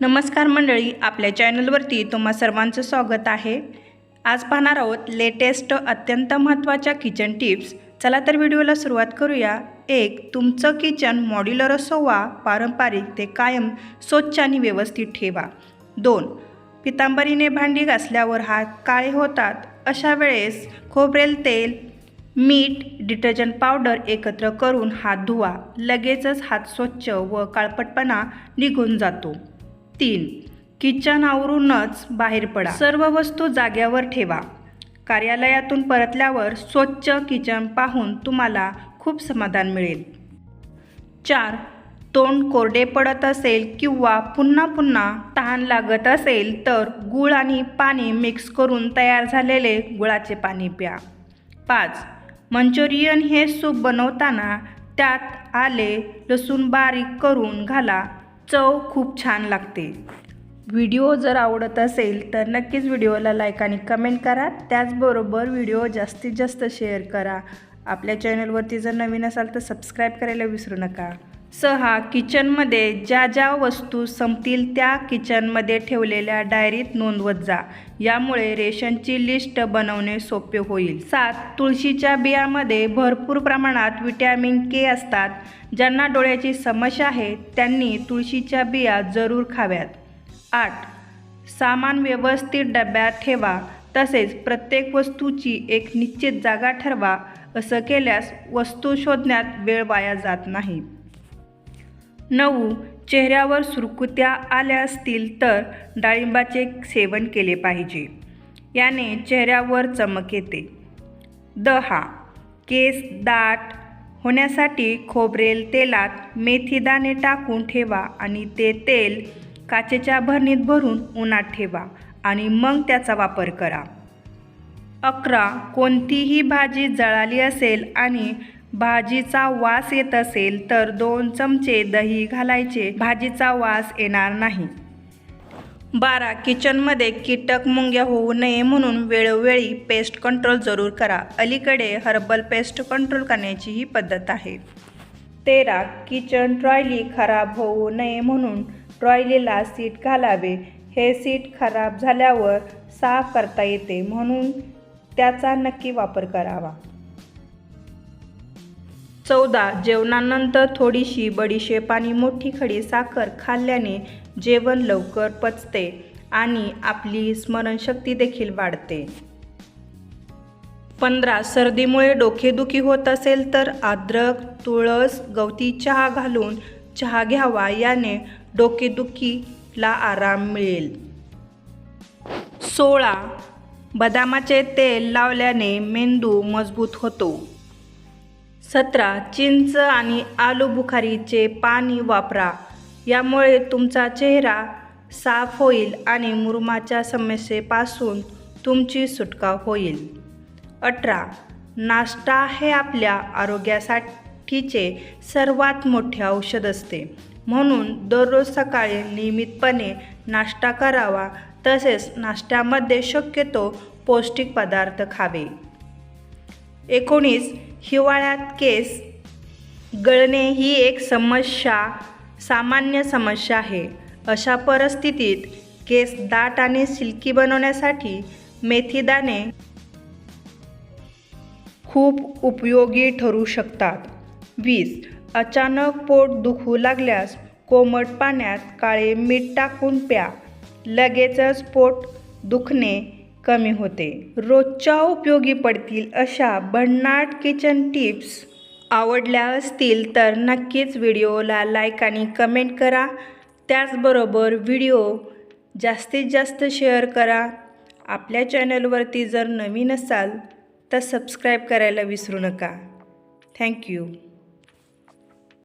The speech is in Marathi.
नमस्कार मंडळी आपल्या चॅनलवरती तुम्हा सर्वांचं स्वागत आहे. आज पाहणार आहोत लेटेस्ट अत्यंत महत्त्वाच्या किचन टिप्स. चला तर व्हिडिओला सुरुवात करूया. एक तुमचं किचन मॉड्युलर असो वा पारंपरिक ते कायम स्वच्छ आणि व्यवस्थित ठेवा. दोन पितांबरीने भांडी घासल्यावर हात काळे होतात. अशा वेळेस खोबरेल तेल मीठ डिटर्जंट पावडर एकत्र करून हात धुवा. लगेचच हात स्वच्छ व काळपटपणा निघून जातो. तीन. किचन आवरूनच बाहेर पडा. सर्व वस्तू जाग्यावर ठेवा. कार्यालयातून परतल्यावर स्वच्छ किचन पाहून तुम्हाला खूप समाधान मिळेल. चार. तोंड कोरडे पडत असेल किंवा पुन्हा पुन्हा तहान लागत असेल तर गूळ आणि पाणी मिक्स करून तयार झालेले गुळाचे पाणी प्या. पाच. मंचुरियन हे सूप बनवताना त्यात आले लसूण बारीक करून घाला. चव खूप छान लागते. व्हिडिओ जर आवडत असेल तर नक्कीच व्हिडिओला लाईक आणि कमेंट करा. त्याचबरोबर व्हिडिओ जास्तीत जास्त शेअर करा. आपल्या चॅनलवरती जर नवीन असाल तर सबस्क्राईब करायला विसरू नका. सहा किचनमध्ये ज्या ज्या वस्तू संपतील त्या किचनमध्ये ठेवलेल्या डायरीत नोंदवत जा. यामुळे रेशनची लिस्ट बनवणे सोपे होईल. सात तुळशीच्या बियामध्ये भरपूर प्रमाणात विटॅमिन के असतात ज्यांना डोळ्याची समस्या आहे त्यांनी तुळशीच्या बिया जरूर खाव्यात. आठ सामान व्यवस्थित डब्यात ठेवा तसेच प्रत्येक वस्तूची एक निश्चित जागा ठरवा असं केल्यास वस्तू शोधण्यात वेळ वाया जात नाही. नऊ चेहऱ्यावर सुरकुत्या आल्या असतील तर डाळिंबाचे सेवन केले पाहिजे. याने चेहऱ्यावर चमक येते. दहा केस दाट होण्यासाठी खोबरेल तेलात मेथीदाणे टाकून ठेवा आणि ते तेल काचेच्या भरणीत भरून उन्हात ठेवा आणि मग त्याचा वापर करा. अकरा कोणतीही भाजी जळाली असेल आणि भाजीचा वास येत असेल तर दोन चमचे दही घालायचे. भाजीचा वास येणार नाही. बारा किचनमध्ये कीटक मुंग्या होऊ नये म्हणून वेळोवेळी पेस्ट कंट्रोल जरूर करा. अलीकडे हर्बल पेस्ट कंट्रोल करण्याची ही पद्धत आहे. तेरा किचन ट्रॉयली खराब होऊ नये म्हणून ट्रॉयलीला सीट घालावे. हे सीट खराब झाल्यावर साफ करता येते म्हणून त्याचा नक्की वापर करावा. चौदा जेवणानंतर थोडीशी बडीशेप आणि मोठी खडी साखर खाल्ल्याने जेवण लवकर पचते आणि आपली स्मरणशक्ती देखील वाढते. पंधरा सर्दीमुळे डोकेदुखी होत असेल तर अद्रक तुळस गवती चहा घालून चहा घ्यावा याने डोकेदुखीला आराम मिळेल. सोळा बदामाचे तेल लावल्याने मेंदू मजबूत होतो. सतरा चिंच आणि आलू बुखारीचे पाणी वापरा. यामुळे तुमचा चेहरा साफ होईल आणि मुरमाच्या समस्येपासून तुमची सुटका होईल. अठरा नाश्ता हे आपल्या आरोग्यासाठीचे सर्वात मोठे औषध असते. म्हणून दररोज सकाळी नियमितपणे नाश्ता करावा तसेच नाश्त्यामध्ये शक्यतो पौष्टिक पदार्थ खावे. एकोणीस हिवाळ्यात केस गळणे ही एक समस्या सामान्य समस्या आहे. अशा परिस्थितीत केस दाट आणि सिल्की बनवण्यासाठी मेथीदाणे खूप उपयोगी ठरू शकतात. वीस अचानक पोट दुखू लागल्यास कोमट पाण्यात काळे मीठ टाकून प्या. लगेचच पोट दुखणे कमी होते. रोजच्या उपयोगी पडतील अशा भन्नाट किचन टिप्स आवडल्या असतील तर नक्कीच व्हिडिओला लाईक आणि कमेंट करा. त्याचबरोबर व्हिडिओ जास्तीत जास्त शेअर करा. आपल्या चॅनलवरती जर नवीन असाल तर सबस्क्राईब करायला विसरू नका. थँक्यू